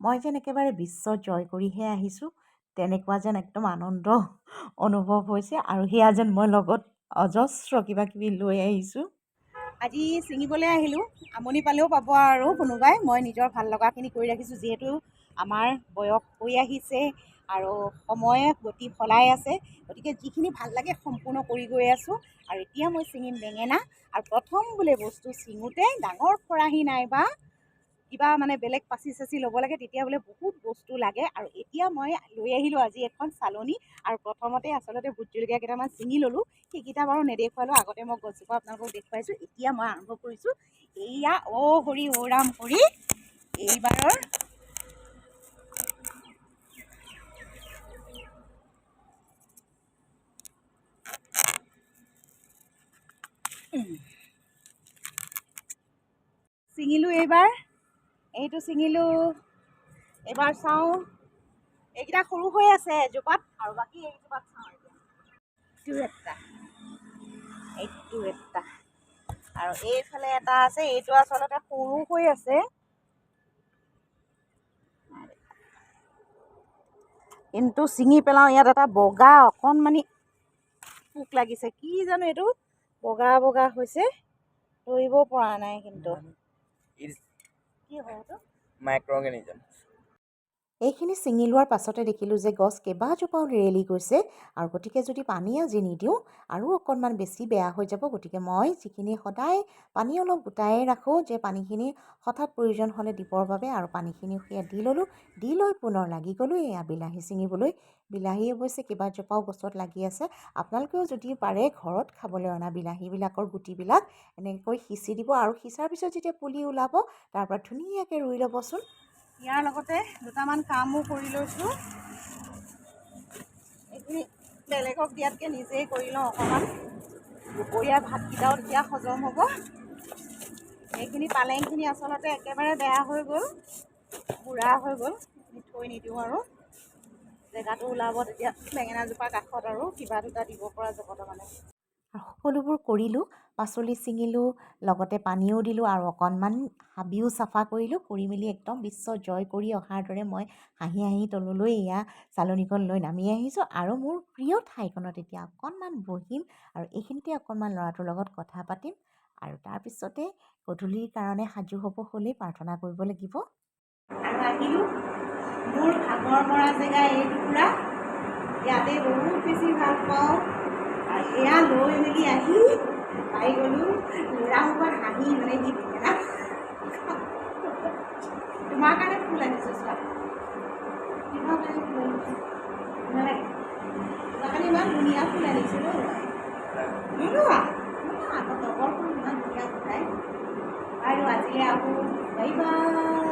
মই যেন একেবাৰে বিশ্ব জয় কৰিহে আহিছোঁ তেনেকুৱা যেন একদম আনন্দ অনুভৱ হৈছে আৰু সেয়া যেন মই লগত অজস্ৰ কিবা কিবি লৈ আহিছোঁ। আজি ছিঙিবলৈ আহিলোঁ আমনি পালেও পাব আৰু কোনোবাই। মই নিজৰ ভাল লগাখিনি কৰি ৰাখিছোঁ যিহেতু আমাৰ বয়স হৈ আহিছে আৰু সময়ে গতি সলাই আছে। গতিকে যিখিনি ভাল লাগে সম্পূৰ্ণ কৰি গৈ আছোঁ। আৰু এতিয়া মই ছিঙিম বেঙেনা আৰু প্ৰথম বোলে বস্তু ছিঙোতে ডাঙৰ খৰাহী নাইবা কিবা মানে বেলেগ পাচি চাচি ল'ব লাগে তেতিয়া বোলে বহুত বস্তু লাগে। আৰু এতিয়া মই লৈ আহিলোঁ আজি এখন চালনী আৰু প্ৰথমতে আচলতে ভোট জলকীয়া কেইটামান ছিঙি ল'লোঁ। সেইকেইটা বাৰু নেদেখুৱালোঁ, আগতে মই গছজোপা আপোনালোকক দেখুৱাইছোঁ, এতিয়া মই আৰম্ভ কৰিছোঁ। এয়া অ' হৰি, অ' ৰাম, হৰি। এইবাৰৰ ছিঙিলোঁ এইবাৰ। এইটো ছিঙিলোঁ। এইবাৰ চাওঁ। এইকেইটা সৰু হৈ আছে এজোপাত আৰু বাকী এইজোপাত চাওঁ এতিয়া এইটো এটা। এইটো এটা। আৰু এইফালে এটা আছে, এইটো আচলতে সৰু হৈ আছে। কিন্তু ছিঙি পেলাওঁ, ইয়াত এটা বগা অকণমানি পোক লাগিছে। কি জানো এইটো? বগা বগা হৈছে। ধৰিব পৰা নাই কিন্তু। কি হয় এইটো মাইক্ৰ'অৰ্গেনিজম এইখিনি ছিঙি লোৱাৰ পাছতে দেখিলোঁ যে গছ কেইবাজোপাও লেৰেলি গৈছে আৰু গতিকে যদি পানী আজি নিদিওঁ আৰু অকণমান বেছি বেয়া হৈ যাব, গতিকে মই যিখিনি সদায় পানী অলপ গোটাই ৰাখোঁ, যে পানীখিনি হঠাৎ প্ৰয়োজন হ'লে দিবৰ বাবে আৰু পানীখিনি সেয়া দি ল'লোঁ, দি লৈ পুনৰ লাগি গ'লোঁ এয়া বিলাহী ছিঙিবলৈ। বিলাহী অৱশ্যে কেইবাজোপাও গছত লাগি আছে। আপোনালোকেও যদি পাৰে ঘৰত খাবলৈ অনা বিলাহীবিলাকৰ গুটিবিলাক এনেকৈ সিঁচি দিব আৰু সিঁচাৰ পিছত যেতিয়া পুলি ওলাব, তাৰ পৰা ধুনীয়াকৈ ৰুই ল'বচোন। ইয়াৰ লগতে দুটামান কামো কৰি লৈছোঁ। এইখিনি বেলেগক দিয়াতকৈ নিজেই কৰি লওঁ অকণমান। দুপৰীয়াৰ ভাতকেইটাও তেতিয়া হজম হ'ব। এইখিনি পালেংখিনি আচলতে একেবাৰে বেয়া হৈ গ'ল বুঢ়া হৈ গ'ল। এইখিনি থৈ নিদিওঁ আৰু। জেগাটো ওলাব তেতিয়া বেঙেনাজোপাৰ কাষত আৰু কিবা দুটা দিব পৰা যাব তাৰমানে। আৰু সকলোবোৰ কৰিলোঁ পাচলি ছিঙিলোঁ লগতে পানীও দিলোঁ আৰু অকণমান হাবিও চাফা কৰিলোঁ কৰি মেলি একদম বিশ্ব জয় কৰি অহাৰ দৰে মই হাঁহি হাঁহি তললৈ এয়া চালনীখন লৈ নামি আহিছোঁ আৰু মোৰ প্ৰিয় ঠাইখনত এতিয়া অকণমান বহিম আৰু এইখিনিতে অকণমান ল'ৰাটোৰ লগত কথা পাতিম আৰু তাৰপিছতে গধূলিৰ কাৰণে সাজু হ'ব হ'লেই প্ৰাৰ্থনা কৰিব লাগিব। আৰু আহিলোঁ। মোৰ ভাগৰ মৰা জেগা এই টুকুৰা। ইয়াতে বহুত বেছি ভাল পাওঁ। আৰু এয়া লৈ মেলি আহি পাই গ'লোঁ ল'ৰাসোপাত হাঁহি মানে সি বেঙেনা তোমাৰ কাৰণে ফুল আনিছোঁ চোৱা কিহৰ কাৰণে ফুল আনিছোঁ নালাগে তোমাৰ কাৰণে ইমান ধুনীয়া ফুল আনিছোঁ ন নোলোৱা নোলোৱা আকৌ টগৰ ফুল ইমান ধুনীয়া ফুটাই আৰু আজিলৈ আহোঁ বাই বাই